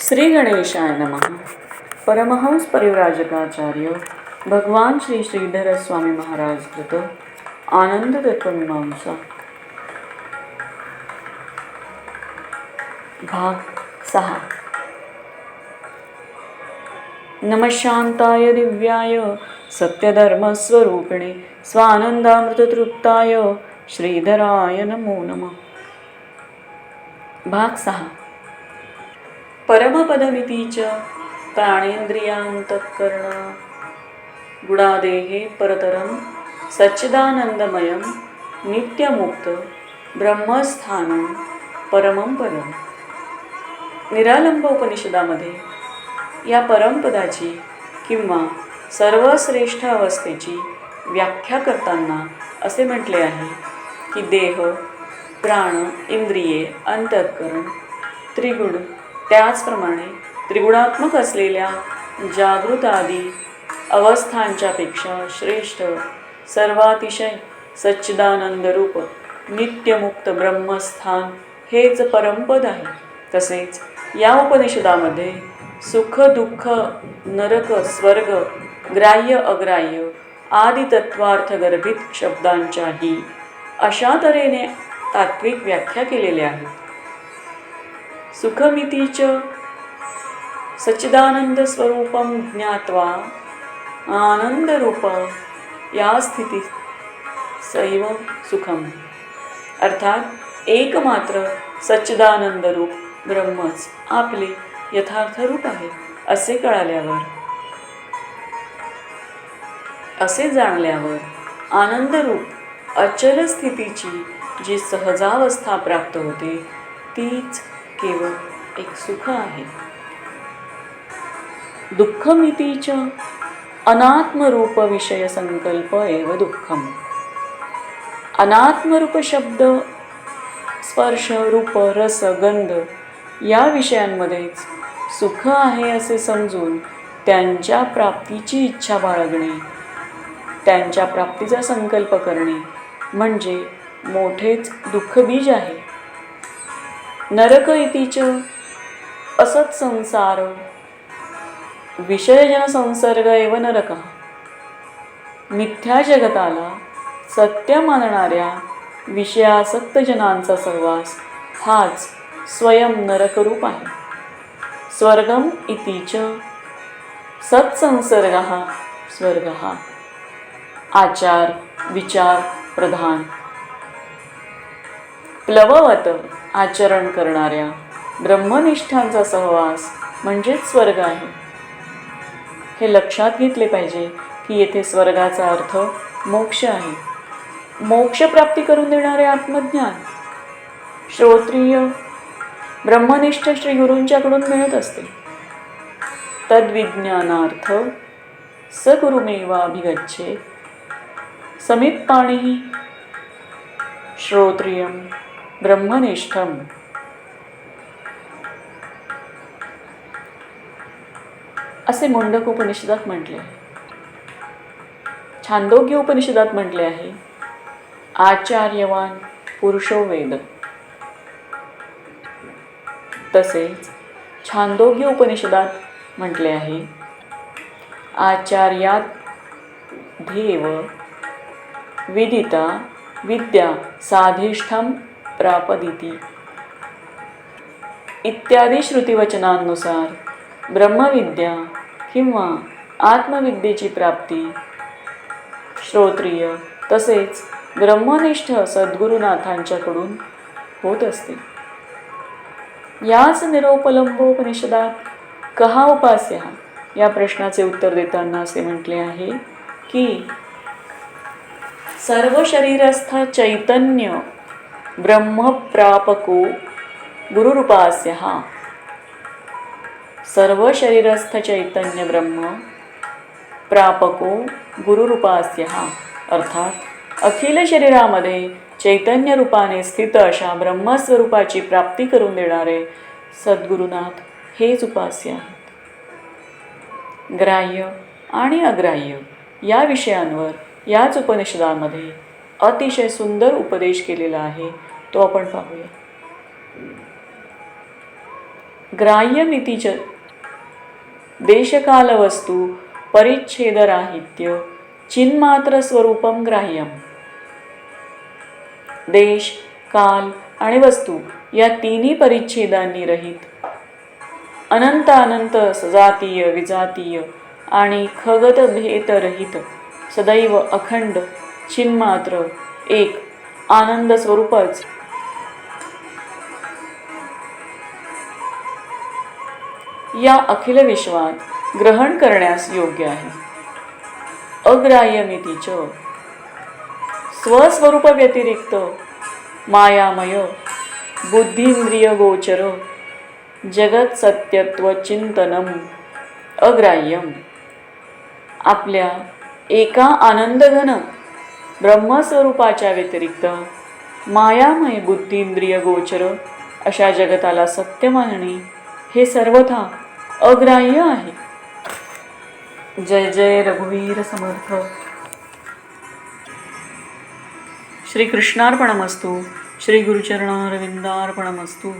श्री गणेशाय नमः। परमहंस परिव्राजकाचार्य भगवान श्री श्रीधर स्वामी महाराज कृत आनंद तत्वमीमांसा भाग सहा। नमशांताय दिव्याय सत्यधर्मस्वरूपिणे स्वानंदामृततृप्ताय श्रीधराय नमो नमः। भाग सहा। परमपदमितीच प्राणेन्द्रियांतःकरण गुणादेहे परतरं सच्चिदानंदमयं नित्यमुक्त ब्रह्मस्थानं परमं पदं। निरालंब उपनिषदामध्ये या परमपदाची किंवा सर्वश्रेष्ठ अवस्थेची व्याख्या करताना असे म्हटले आहे की देह प्राण इंद्रिये अंतःकरण त्रिगुण त्याचप्रमाणे त्रिगुणात्मक असलेल्या जागृत आदी अवस्थांच्यापेक्षा श्रेष्ठ सर्वातिशय सच्चिदानंदरूप नित्यमुक्त ब्रह्मस्थान हेच परमपद आहे. तसेच या उपनिषदामध्ये सुख दुःख नरक स्वर्ग ग्राह्य अग्राह्य आदी तत्वार्थगर्भित शब्दांच्याही अशा तऱ्हेने तात्विक व्याख्या केलेल्या आहेत. सुखमिती सुखमितीच सच्चिदानंदस्वरूपं ज्ञात्वा आनंदरूप या स्थितीत सैव सुखम. अर्थात एकमात्र सच्चिदानंदरूप ब्रह्मच आपले यथार्थ रूप आहे असे कळाल्यावर असे जाणल्यावर आनंदरूप अचल स्थितीची जी सहजावस्था प्राप्त होते तीच केवळ एक सुख आहे. दुःखमितीच अनात्मरूप विषय संकल्प एव दुःखम. अनात्मरूप शब्द स्पर्श रूप रस गंध या विषयांमध्येच सुख आहे असे समजून त्यांच्या प्राप्तीची इच्छा बाळगणे त्यांच्या प्राप्तीचा संकल्प करणे म्हणजे मोठेच दुःखबीज आहे. नरक इतीच असत संसार. विषयजन संसर्ग एव नरक. मिथ्या जगताला सत्य मानणाऱ्या विषयासक्त जनांचा सहवास हाच स्वयं नरकरूप आहे. स्वर्गम इतीच सत्संसर्ग स्वर्ग. आचार विचार प्रधान. प्लववत आचरण करणाऱ्या ब्रह्मनिष्ठांचा सहवास म्हणजेच स्वर्ग आहे. हे लक्षात घेतले पाहिजे की येथे स्वर्गाचा अर्थ मोक्ष आहे. मोक्षप्राप्ती करून देणारे आत्मज्ञान श्रोत्रिय ब्रह्मनिष्ठ श्री गुरूंच्याकडून मिळत असते. तद्विज्ञानार्थ सगुरुमेवाभिगच्छे समीपाणी श्रोत्रियम. ब्रह्मनिष्ठम। असे मुंडक उपनिषदात म्हटले आहे. छांदोग्य उपनिषदात म्हटले आहे आचार्यवान पुरुषो वेद। तसेच छांदोग्य उपनिषदात म्हटले आहे आचार्यात धेव विदिता विद्या साधिष्ठम प्रापदिती। इत्यादी श्रुतिवचनांनुसार ब्रह्मविद्या किंवा आत्मविद्येची प्राप्ती श्रोत्रिय तसेच ब्रह्मनिष्ठ सद्गुरुनाथांच्याकडून होत असते. याच निरोपलंबोपनिषदात कहा उपास्य? या प्रश्नाचे उत्तर देताना असे म्हटले आहे की सर्व शरीरस्थ चैतन्य ब्रह्मप्रापको गुरुरूपास्य। हा सर्व शरीरस्थ चैतन्य ब्रह्म प्रापको गुरुरूपास्य। हा अर्थात अखिल शरीरामध्ये चैतन्य रूपाने स्थित अशा ब्रह्मस्वरूपाची प्राप्ती करून देणारे सद्गुरुनाथ हेच उपास्य आहेत. ग्राह्य आणि अग्राह्य या विषयांवर याच उपनिषदामध्ये अतिशय सुंदर उपदेश केलेला आहे. तो आपण पाहूया. ग्राह्यमितीच देशकालवस्तू परिच्छेदराहित्य चिन्मात्रस्वरूपं ग्राह्यम. देश काल आणि वस्तू या तिन्ही परिच्छेदांनी रहित. अनंत अनंत सजातीय विजातीय आणि खगत भेदरहित सदैव अखंड चिन्मात्र एक आनंद स्वरूपच. या अखिल विश्वात ग्रहण करण्यास योग्य आहे. अग्राह्यमितीच स्वस्वरूप व्यतिरिक्त मायामय बुद्धिंद्रिय गोचर जगत सत्यत्व चिंतनम अग्राह्यम. आपल्या एका आनंदघन ब्रह्मस्वरूपाच्या व्यतिरिक्त मायामय बुद्धिंद्रिय गोचर अशा जगताला सत्य मानणे हे सर्वथा अग्राह्य आहे. जय जय रघुवीर समर्थ. श्री कृष्णार्पणमस्तू श्री गुरुचरणारविंदार्पणमस्तू